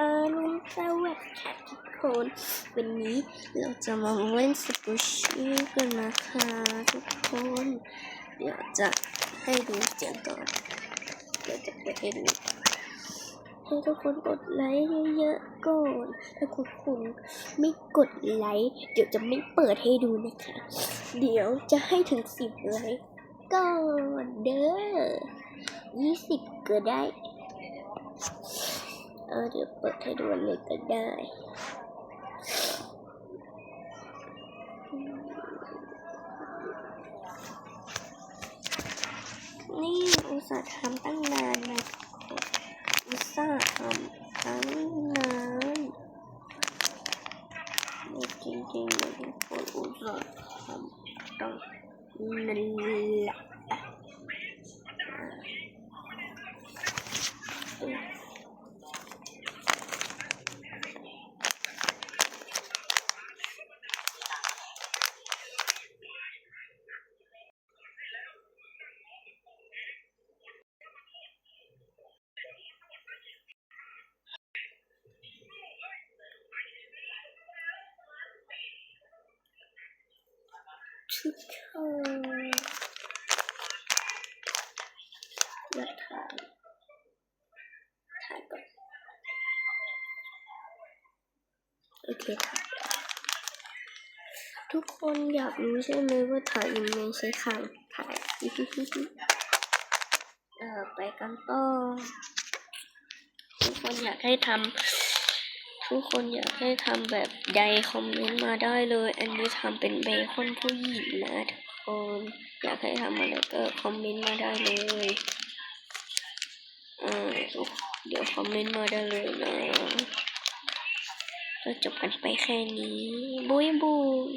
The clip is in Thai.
อรุณสวัสดิ์ค่ะทุกคน วันนี้เราจะมาเล่นสกูชี่กันนะคะทุกคน เดี๋ยวจะให้ดูเสียงก่อน เดี๋ยวจะเปิดให้ดูให้ทุกคนกดไลค์เยอะๆก่อน ถ้าคุณคุณไม่กดไลค์เดี๋ยวจะไม่เปิดให้ดูนะคะ เดี๋ยวจะให้ถึงสิบไลค์ก่อนเด้อยี่สิบก็ได้ เดี๋ยวเปิดให้ดูเลยก็ได้นี่อุตส่าห์ทำตั้งนานนะอุตส่าห์ทำตั้งนานนี่จริงๆเลยทุกคนอุตส่าห์ทำตั้งนานแหละ ทุกคนอยากถ่ายถ่ายก่อนโอเคถ่ายทุกคนอยากรู้ใช่ไหมว่าถ่ายยังไงใช้ข่างถ่ายเออไปกันต่อทุกคนอยากให้ทำ ทุกคนอยากให้ทำแบบใดคอมเมนต์มาได้เลย อันนี้ทำเป็นเบคอนผู้หญิงนะทุกคนอยากให้ทำอะไรก็คอมเมนต์มาได้เลยอ่าเดี๋ยวคอมเมนต์มาได้เลยนะก็จบกันไปแค่นี้บุยบุย